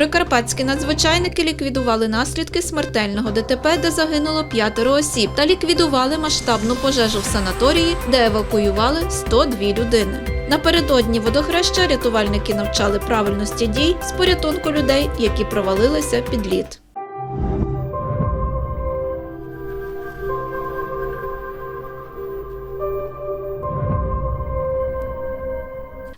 Прикарпатські надзвичайники ліквідували наслідки смертельного ДТП, де загинуло п'ятеро осіб, та ліквідували масштабну пожежу в санаторії, де евакуювали 102 людини. Напередодні водохреща рятувальники навчали правильності дій з порятунку людей, які провалилися під лід.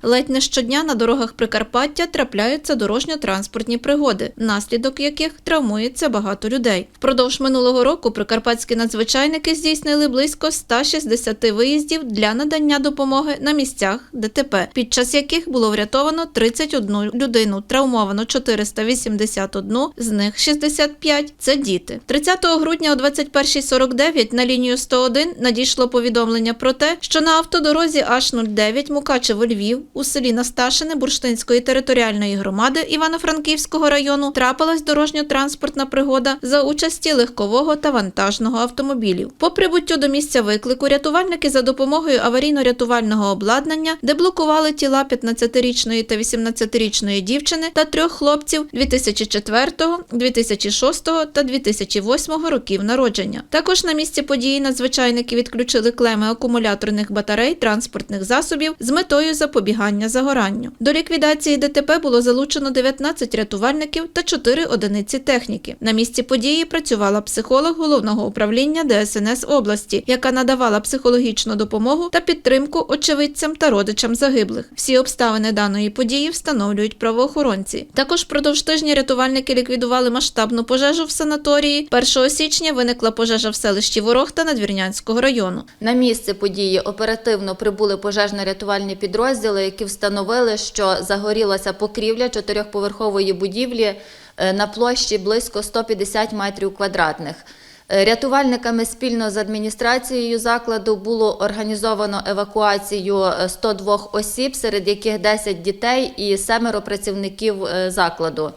Ледь не щодня на дорогах Прикарпаття трапляються дорожньо-транспортні пригоди, внаслідок яких травмується багато людей. Впродовж минулого року прикарпатські надзвичайники здійснили близько 160 виїздів для надання допомоги на місцях ДТП, під час яких було врятовано 31 людину, травмовано 481, з них 65 – це діти. 30 грудня о 21.49 на лінію 101 надійшло повідомлення про те, що на автодорозі H09 Мукачево-Львів у селі Насташине Бурштинської територіальної громади Івано-Франківського району трапилась дорожньо-транспортна пригода за участі легкового та вантажного автомобілів. По прибуттю до місця виклику рятувальники за допомогою аварійно-рятувального обладнання деблокували тіла 15-річної та 18-річної дівчини та трьох хлопців 2004, 2006 та 2008 років народження. Також на місці події надзвичайники відключили клеми акумуляторних батарей транспортних засобів з метою запобігання загоранню. До ліквідації ДТП було залучено 19 рятувальників та 4 одиниці техніки. На місці події працювала психолог головного управління ДСНС області, яка надавала психологічну допомогу та підтримку очевидцям та родичам загиблих. Всі обставини даної події встановлюють правоохоронці. Також впродовж тижня рятувальники ліквідували масштабну пожежу в санаторії. 1 січня виникла пожежа в селищі Ворохта Надвірнянського району. На місце події оперативно прибули пожежно-рятувальні підрозділи, які встановили, що загорілася покрівля чотирьохповерхової будівлі е, на площі близько 150 метрів квадратних. Е, Рятувальниками спільно з адміністрацією закладу було організовано евакуацію е, 102 осіб, серед яких 10 дітей і семеро працівників е, закладу.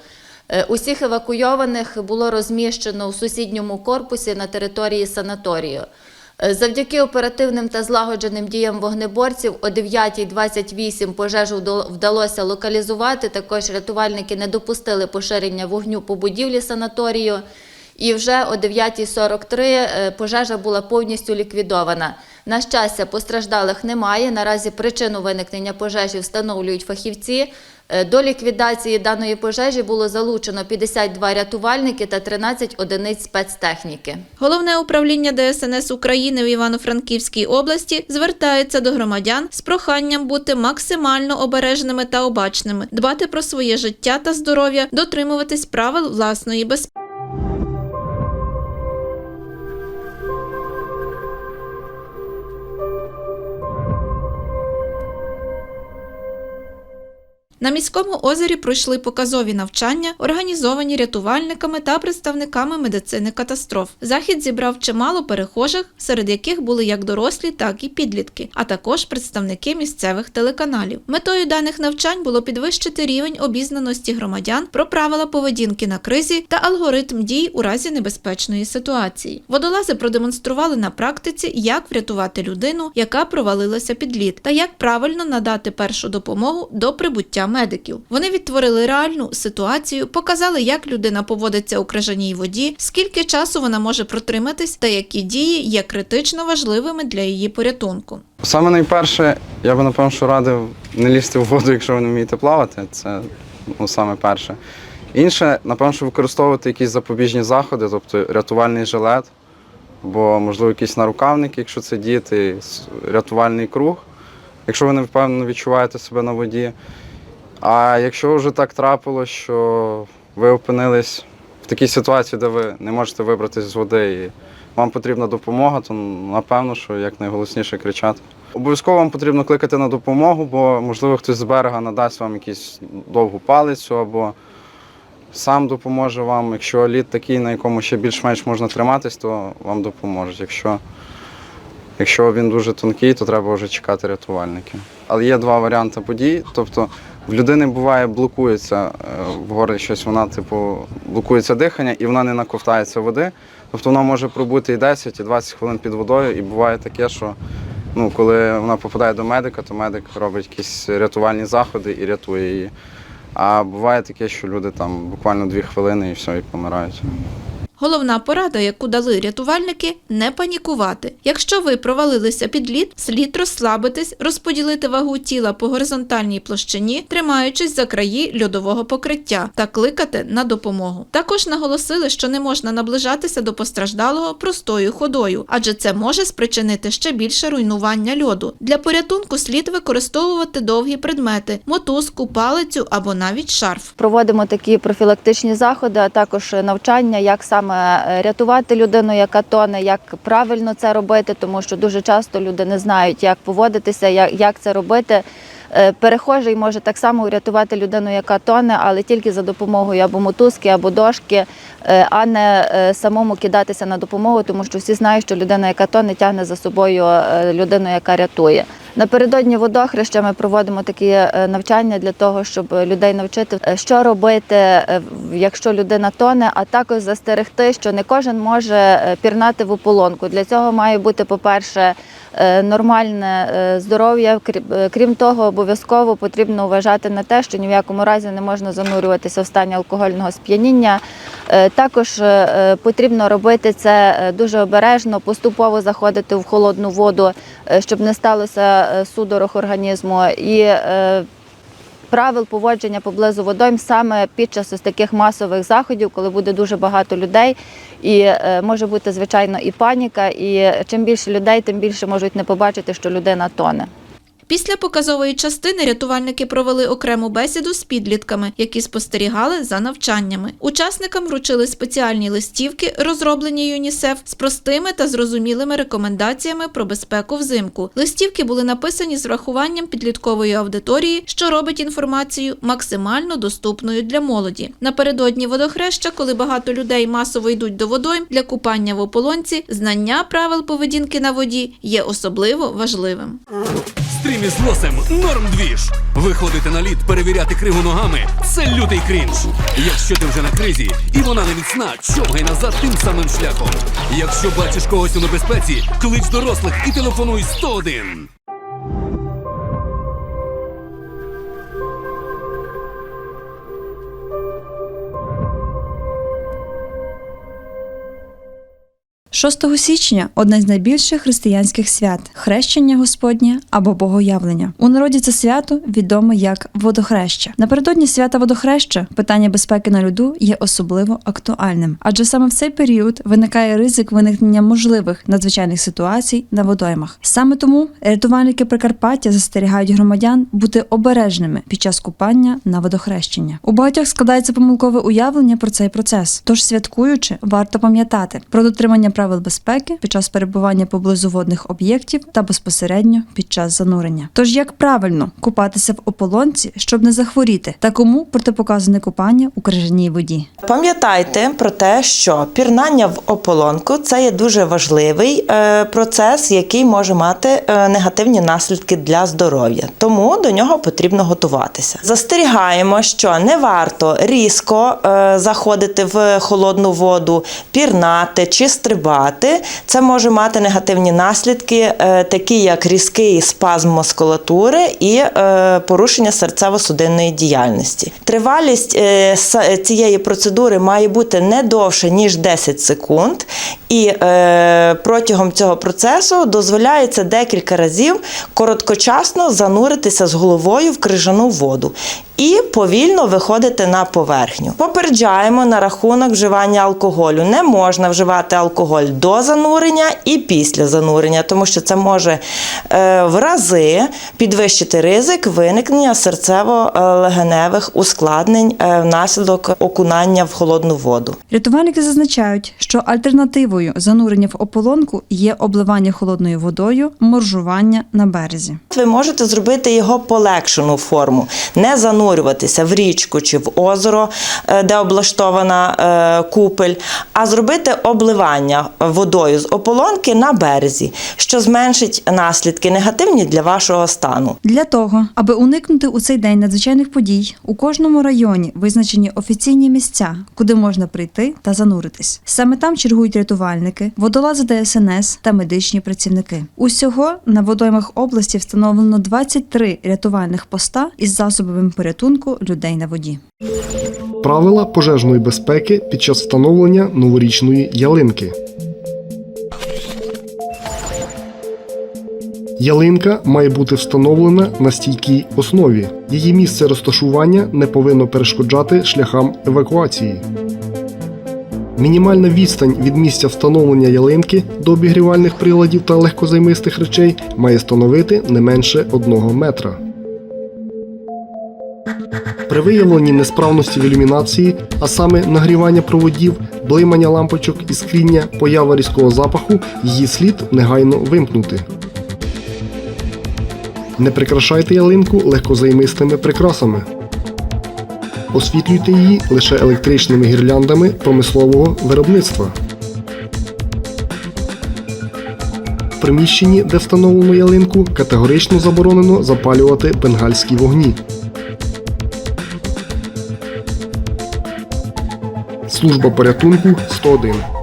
Е, Усіх евакуйованих було розміщено у сусідньому корпусі на території санаторію. Е, Завдяки оперативним та злагодженим діям вогнеборців о 9.28 пожежу вдалося локалізувати. Також рятувальники не допустили поширення вогню по будівлі санаторію. І вже о 9.43 е, пожежа була повністю ліквідована. На щастя, постраждалих немає. Наразі причину виникнення пожежі встановлюють фахівці. Е, До ліквідації даної пожежі було залучено 52 рятувальники та 13 одиниць спецтехніки. Головне управління ДСНС України в Івано-Франківській області звертається до громадян з проханням бути максимально обережними та обачними, дбати про своє життя та здоров'я, дотримуватись правил власної безпеки. На міському озері пройшли показові навчання, організовані рятувальниками та представниками медицини катастроф. Захід зібрав чимало перехожих, серед яких були як дорослі, так і підлітки, а також представники місцевих телеканалів. Метою даних навчань було підвищити рівень обізнаності громадян про правила поведінки на кризі та алгоритм дій у разі небезпечної ситуації. Водолази продемонстрували на практиці, як врятувати людину, яка провалилася під лід, та як правильно надати першу допомогу до прибуття медиків. Вони відтворили реальну ситуацію, показали, як людина поводиться у крижаній воді, скільки часу вона може протриматись, та які дії є критично важливими для її порятунку. Саме найперше, я би напевно, що радив не лізти в воду, якщо ви не вмієте плавати. Це ну, саме перше. Інше, напевно, що використовувати якісь запобіжні заходи, тобто рятувальний жилет, або, можливо, якийсь нарукавник, якщо це діти, рятувальний круг, якщо ви не впевнено відчуваєте себе на воді. А якщо вже так трапилось, що ви опинились в такій ситуації, де ви не можете вибратися з води і вам потрібна допомога, то напевно, що якнайголосніше кричати. Обов'язково вам потрібно кликати на допомогу, бо можливо хтось з берега надасть вам якусь довгу палицю або сам допоможе вам. Якщо лід такий, на якому ще більш-менш можна триматись, то вам допоможуть. Якщо, якщо він дуже тонкий, то треба вже чекати рятувальників. Але є два варіанти подій. Тобто в людини буває блокується е, в горлі щось, вона типу блокується дихання і вона не наковтається води. Тобто вона може пробути і 10, і 20 хвилин під водою, і буває таке, що ну, коли вона попадає до медика, то медик робить якісь рятувальні заходи і рятує її. А буває таке, що люди там буквально дві хвилини і все, і помирають. Головна порада, яку дали рятувальники, не панікувати. Якщо ви провалилися під лід, слід розслабитись, розподілити вагу тіла по горизонтальній площині, тримаючись за краї льодового покриття та кликати на допомогу. Також наголосили, що не можна наближатися до постраждалого простою ходою, адже це може спричинити ще більше руйнування льоду. Для порятунку слід використовувати довгі предмети, мотузку, палицю або навіть шарф. Проводимо такі профілактичні заходи, а також навчання, як саме е, рятувати людину, яка тоне, як правильно це робити, тому що дуже часто люди не знають, як поводитися, як, це робити. Е, Перехожий може так само врятувати людину, яка тоне, але тільки за допомогою або мотузки, або дошки, е, а не самому кидатися на допомогу, тому що всі знають, що людина, яка тоне, тягне за собою людину, яка рятує. Напередодні водохреща ми проводимо такі е, навчання для того, щоб людей навчити, е, що робити, е, якщо людина тоне, а також застерегти, що не кожен може пірнати в ополонку. Для цього має бути, по-перше, нормальне здоров'я. Крім того, обов'язково потрібно вважати на те, що ні в якому разі не можна занурюватися в стані алкогольного сп'яніння. Також потрібно робити це дуже обережно, поступово заходити в холодну воду, щоб не сталося е, судорог організму. І е, правил поводження поблизу водойм саме під час ось таких масових заходів, коли буде дуже багато людей, і е, може бути звичайно і паніка. І чим більше людей, тим більше можуть не побачити, що людина тоне. Після показової частини рятувальники провели окрему бесіду з підлітками, які спостерігали за навчаннями. Учасникам вручили спеціальні листівки, розроблені ЮНІСЕФ, з простими та зрозумілими рекомендаціями про безпеку взимку. Листівки були написані з врахуванням підліткової аудиторії, що робить інформацію максимально доступною для молоді. Напередодні водохреща, коли багато людей масово йдуть до водойм для купання в ополонці, знання правил поведінки на воді є особливо важливим. Стрім з лосем норм двіж. Виходити на лід, перевіряти криву ногами це лютий крінж. Якщо ти вже на кризі і вона не міцна, човгай назад тим самим шляхом. Якщо бачиш когось у небезпеці, клич дорослих і телефонуй 101. – 6 січня одне з найбільших християнських свят хрещення Господнє або Богоявлення. У народі це свято відоме як водохреща. Напередодні свята водохреща питання безпеки на льоду є особливо актуальним, адже саме в цей період виникає ризик виникнення можливих надзвичайних ситуацій на водоймах. Саме тому рятувальники Прикарпаття застерігають громадян бути обережними під час купання на водохрещення. У багатьох складається помилкове уявлення про цей процес. Тож, святкуючи, варто пам'ятати про дотримання правил безпеки під час перебування поблизу водних об'єктів та безпосередньо під час занурення. Тож як правильно купатися в ополонці, щоб не захворіти, та кому протипоказане купання у крижаній воді. Пам'ятайте про те, що пірнання в ополонку це є дуже важливий е, процес, який може мати е, негативні наслідки для здоров'я. Тому до нього потрібно готуватися. Застерігаємо, що не варто різко е, заходити в холодну воду, пірнати чи стрибати. Це може мати негативні наслідки, е, такі як різкий спазм мускулатури і е, порушення серцево-судинної діяльності. Тривалість е, цієї процедури має бути не довше ніж 10 секунд, і протягом цього процесу дозволяється декілька разів короткочасно зануритися з головою в крижану воду. І повільно виходити на поверхню. Попереджаємо на рахунок вживання алкоголю. Не можна вживати алкоголь до занурення і після занурення, тому що це може е, в рази підвищити ризик виникнення серцево-легеневих ускладнень е, внаслідок окунання в холодну воду. Рятувальники зазначають, що альтернативою занурення в ополонку є обливання холодною водою, моржування на березі. Ви можете зробити його полегшену форму, не занурюватися в річку чи в озеро, е, де облаштована е, купель, а зробити обливання водою з ополонки на березі, що зменшить наслідки негативні для вашого стану. Для того, аби уникнути у цей день надзвичайних подій, у кожному районі визначені офіційні місця, куди можна прийти та зануритись. Саме там чергують рятувальники, водолази ДСНС та медичні працівники. Усього на водоймах області встановлено 23 рятувальних поста із засобами порятунку порятунку людей на воді. Правила пожежної безпеки під час встановлення новорічної ялинки. Ялинка має бути встановлена на стійкій основі. Її місце розташування не повинно перешкоджати шляхам евакуації. Мінімальна відстань від місця встановлення ялинки до обігрівальних приладів та легкозаймистих речей має становити не менше 1 метра. При виявленні несправності в ілюмінації, а саме нагрівання проводів, блимання лампочок і скріння, поява різкого запаху, її слід негайно вимкнути. Не прикрашайте ялинку легкозаймистими прикрасами. Освітлюйте її лише електричними гірляндами промислового виробництва. В приміщенні, де встановлено ялинку, категорично заборонено запалювати бенгальські вогні. Служба порятунку 101.